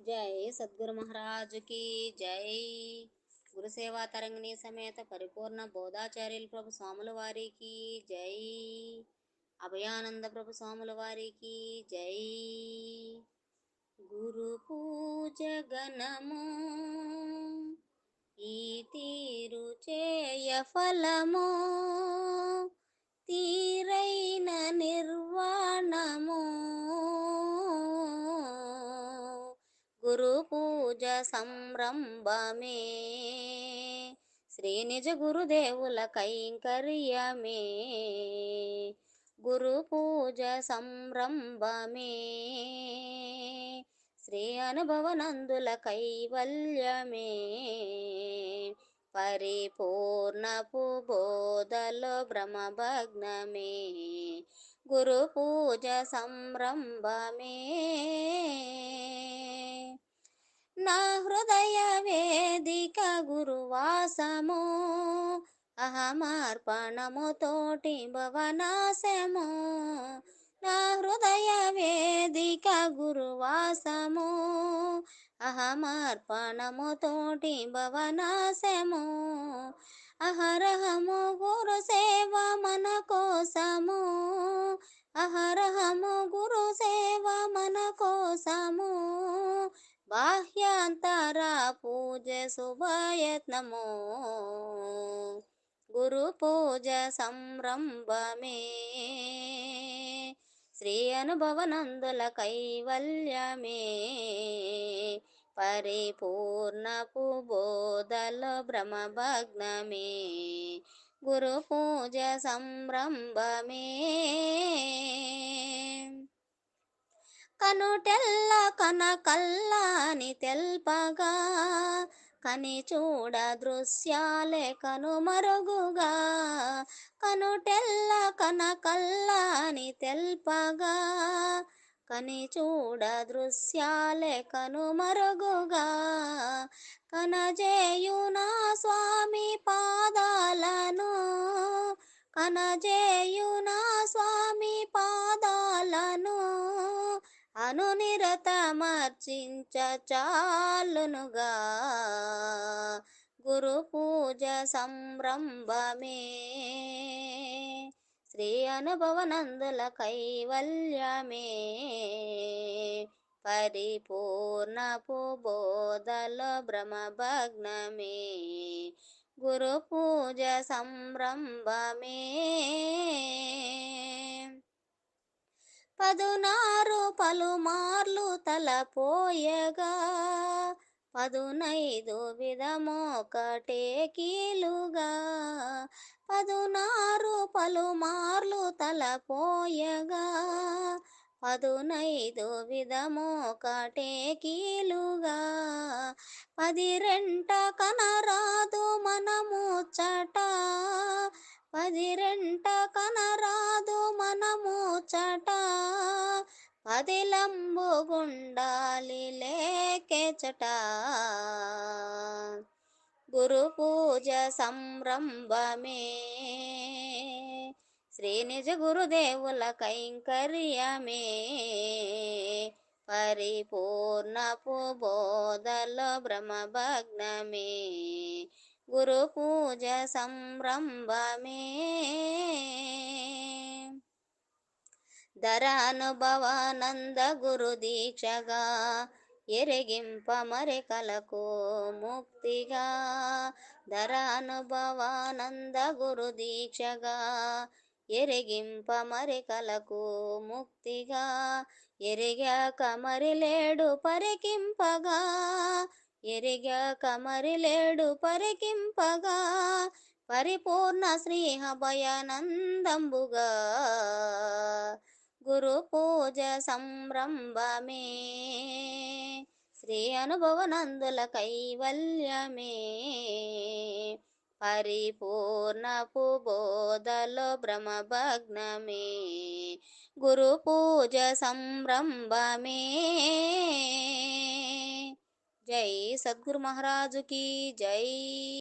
జై సద్గురు మహారాజుకి జై. గురుసేవా తరంగిణి సమేత పరిపూర్ణ బోధాచార్యులు ప్రభు స్వాముల వారికి జై. అభయానంద ప్రభు స్వాముల వారికి జై. గురు పూజ గణము ఈ తీరు చేయ ఫలము తీరైన నిర్వా గురు పూజ సంరంభమే. శ్రీ నిజ గురుదేవుల కైంకర్యమే. గురు పూజ సంరంభమే. శ్రీ అనుభవనందుల కైవల్యమే. పరిపూర్ణపు బోధలో భ్రమభగ్నమే గురు పూజ సంరంభమే. నా హృదయ వేదిక గురువాసము. అహమార్పణము తోటి భవనాశము. నా హృదయ వేదిక గురువాసము అహమార్పణము తోటి భవనాశము. అహరహము గురు సేవ మన కోసము. అహరహము గురు సేవ మన కోసము. బాహ్యాంతర పూజ శుభయత్నము గురు పూజ సంరంభమే. శ్రీ అనుభవనందుల కైవల్యమే. పరిపూర్ణపు బోధలో భ్రమభగ్నమే గురు పూజ సంరంభమే. కనుటెల్ల కనకల్లాని తెల్పగా కని చూడ దృశ్యాలే కనుమరుగుగా కనుటెల్ల కనకల్లాని తెల్పగా కని చూడ దృశ్యాలే కనుమరుగుగా కనజేయునా స్వామి పాదాలను. కనజేయునా స్వామి పాదాలను. అనునిరతమర్చించ చాలునుగా. గురు పూజ సంరంభమే శ్రీ అనుభవనందుల కైవల్యమే. పరిపూర్ణపు బోధల భ్రమభగ్నమే గురు పూజ సంరంభమే. పదునారు పలుమార్లు తలపోయగా పదునైదు విధమొకటే కీలుగా పదునారు పలుమార్లు తలపోయగా పదునైదు విధమొకటే కీలుగా పది రెంట కనరాదు మనము చట పది రెంట కనరాదు మనము చట పదిలంబు గుండాలి లేకెచట. గురు పూజ సంరంభమే. శ్రీ నిజ గురుదేవుల కైంకర్యమే. పరిపూర్ణపు బోధలో భగ్నమే గురు పూజ సంరంభమే. ధరానుభవానంద గురు దీక్షగా ఎరిగింప మరికలకు ముక్తిగా. ధరానుభవానంద గురు దీక్షగా ఎరిగింప మరికలకు ముక్తిగా. ఎరిగాక మరి లేడు పరికింపగా ఎరిగాక మరి లేడు పరికింపగా. పరిపూర్ణ శ్రీహభయానందంబుగా గురు పూజ సంరంభమే శ్రీ అనుభవనందుల కైవల్యమే. పరిపూర్ణపు బోధలో భ్రమభగ్నమే గురు పూజ సంరంభమే జై సద్గురు మహారాజుకి జై.